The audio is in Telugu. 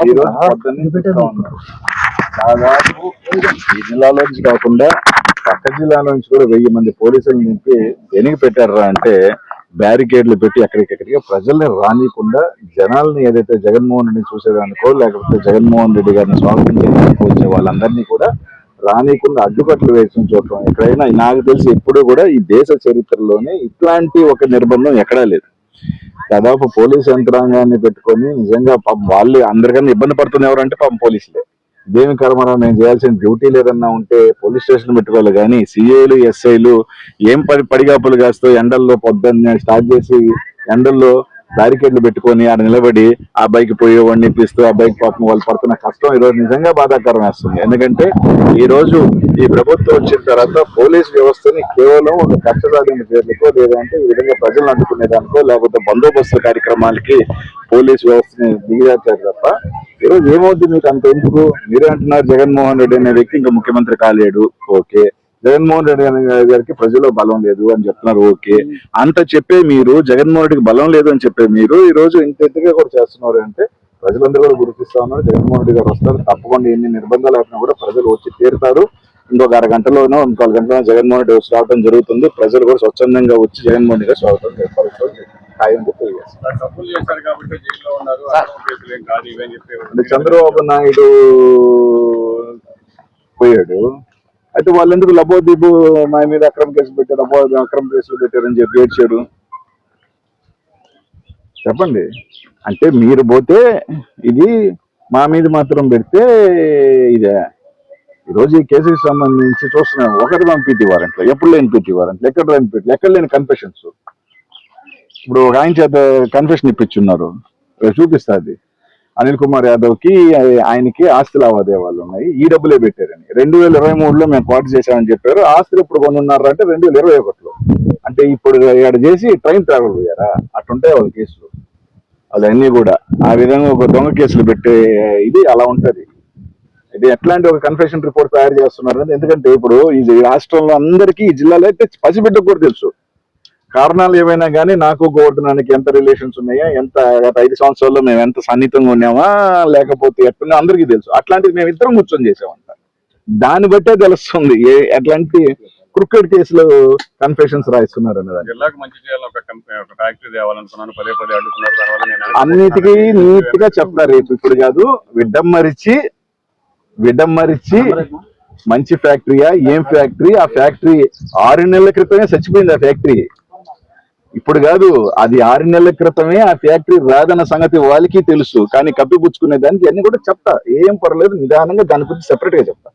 ఈ రోజు పొద్దున్నే చూస్తా ఉన్నాం. దాదాపు ఈ జిల్లాలో నుంచి కాకుండా పక్క జిల్లాల నుంచి కూడా వెయ్యి మంది పోలీసులు నింపి దేనికి పెట్టారా అంటే బ్యారికేడ్లు పెట్టి ఎక్కడికెక్కడికి ప్రజల్ని రానియకుండా జనాల్ని ఏదైతే జగన్మోహన్ రెడ్డిని చూసేదానికో లేకపోతే జగన్మోహన్ రెడ్డి గారిని స్వాగతం చేయడానికి వచ్చే వాళ్ళందరినీ కూడా రానియకుండా అడ్డుకట్లు వేసి చూడటం ఎక్కడైనా నాకు తెలిసి ఎప్పుడు కూడా ఈ దేశ చరిత్రలోనే ఇట్లాంటి ఒక నిర్బంధం ఎక్కడా లేదు. దాదాపు పోలీస్ యంత్రాంగాన్ని పెట్టుకొని నిజంగా వాళ్ళు అందరికన్నా ఇబ్బంది పడుతుంది ఎవరంటే పాపం పోలీసులే. దేని కర్మరా మేము చేయాల్సిన డ్యూటీ లేదన్నా ఉంటే పోలీస్ స్టేషన్ పెట్టుకోవాలి. కానీ సిఐలు ఎస్ఐలు ఏం పడి పడిగాపులు కాస్తూ ఎండల్లో పొద్దున్నే స్టార్ట్ చేసి ఎండల్లో బ్యారికేడ్లు పెట్టుకొని ఆడ నిలబడి ఆ బైక్ పోయేవాడిని ఇప్పిస్తూ ఆ బైక్ పాపం వాళ్ళు పడుతున్న కష్టం ఈ రోజు నిజంగా బాధాకరం వేస్తుంది. ఎందుకంటే ఈరోజు ఈ ప్రభుత్వం వచ్చిన తర్వాత పోలీస్ వ్యవస్థని కేవలం ఒక కక్ష పేర్లకో లేదంటే ఈ విధంగా ప్రజలను అడ్డుకునే దానికో లేకపోతే బందోబస్తు కార్యక్రమాలకి పోలీస్ వ్యవస్థని దిగజార్చారు తప్ప ఈరోజు ఏమవుతుంది మీకు అంత ఎందుకు? మీరే అంటున్నారు జగన్మోహన్ రెడ్డి అనే వ్యక్తి ఇంకా ముఖ్యమంత్రి కాలేడు. ఓకే. జగన్మోహన్ రెడ్డి గారికి ప్రజల్లో బలం లేదు అని చెప్తున్నారు ఓకే. అంత చెప్పే మీరు జగన్మోహన్ రెడ్డికి బలం లేదు అని చెప్పే మీరు ఈ రోజు ఇంత ఎత్తుగా కూడా చేస్తున్నారు అంటే ప్రజలందరూ కూడా గుర్తిస్తా ఉన్నారు జగన్మోహన్ రెడ్డి గారు వస్తారు. తప్పకుండా ఎన్ని నిర్బంధాలు అయినా కూడా ప్రజలు వచ్చి తీరుతారు. ఇంకొక అరగంటలోనో ఇంకొక గంటలో జగన్మోహన్ రెడ్డి వచ్చి రావడం జరుగుతుంది. ప్రజలు కూడా స్వచ్ఛందంగా వచ్చి జగన్మోహన్ రెడ్డి గారు స్వాగతం చంద్రబాబు నాయుడు పోయాడు. అయితే వాళ్ళు ఎందుకు లబోదీపు మా మీద అక్రమ కేసు పెట్టారు అబ్బో అక్రమ కేసులు పెట్టారని చెప్పి ఏడ్చారు? చెప్పండి. అంటే మీరు పోతే ఇది మా మీద మాత్రం పెడితే ఇదే. ఈరోజు ఈ కేసుకి సంబంధించి చూస్తున్నాం ఒకటి మన పీటీ వారెంట్లు ఎప్పుడు లేని పీటీ వారెంట్లు ఎక్కడ లేని పీటీ ఎక్కడ లేని కన్ఫెషన్స్ ఇప్పుడు ఒక ఆయన చేత కన్ఫెషన్ ఇప్పించున్నారు. చూపిస్తా అది. అనిల్ కుమార్ యాదవ్కి ఆయనకి ఆస్తి లావాదేవాలు ఉన్నాయి. ఈ డబ్బులే పెట్టారని. రెండు వేల ఇరవై మూడులో మేము పాటు చేశామని చెప్పారు. ఆస్తులు ఇప్పుడు కొనున్నారు అంటే రెండు వేల ఇరవై ఒకటిలో. అంటే ఇప్పుడు ఇక్కడ చేసి ట్రైన్ ట్రావెల్ పోయారా అట్టుంటాయి వాళ్ళ కేసులు. అవన్నీ కూడా. ఆ విధంగా ఒక దొంగ కేసులు పెట్టే ఇది అలా ఉంటది. ఇది ఎట్లాంటి ఒక కన్ఫెషన్ రిపోర్ట్ తయారు చేస్తున్నారు ఎందుకంటే ఇప్పుడు ఈ రాష్ట్రంలో అందరికీ ఈ జిల్లాలో అయితే పసిబిడ్డకు కూడా తెలుసు. కారణాలు ఏమైనా కానీ నాకు గోవర్ధనానికి ఎంత రిలేషన్స్ ఉన్నాయా ఎంత గత ఐదు సంవత్సరాల్లో మేము ఎంత సన్నిహితంగా ఉన్నామా లేకపోతే ఎట్లున్నా అందరికీ తెలుసు. అట్లాంటిది మేము ఇద్దరం కూర్చొని చేసామంట దాన్ని బట్టే తెలుస్తుంది ఏ ఎట్లాంటి క్రికెట్ కేసులో కన్ఫెషన్స్ రాయిస్తున్నారు అన్నదాన్ని అన్నిటికీ నీట్గా చెప్తారు. రేపు ఇప్పుడు కాదు విడ్డమ్మరిచి విడ్డమ్మరిచి మంచి ఫ్యాక్టరీయా ఏం ఫ్యాక్టరీ? ఆ ఫ్యాక్టరీ ఆరు నెలల క్రితమే చచ్చిపోయింది ఆ ఫ్యాక్టరీ. ఇప్పుడు కాదు అది ఆరు నెలల క్రితమే ఆ ఫ్యాక్టరీ రాదన్న సంగతి వాళ్ళకి తెలుసు. కానీ కప్పిపుచ్చుకునే దానికి అన్ని కూడా చెప్తా. ఏం పర్లేదు నిదానంగా దాని గురించి సెపరేట్గా చెప్తా.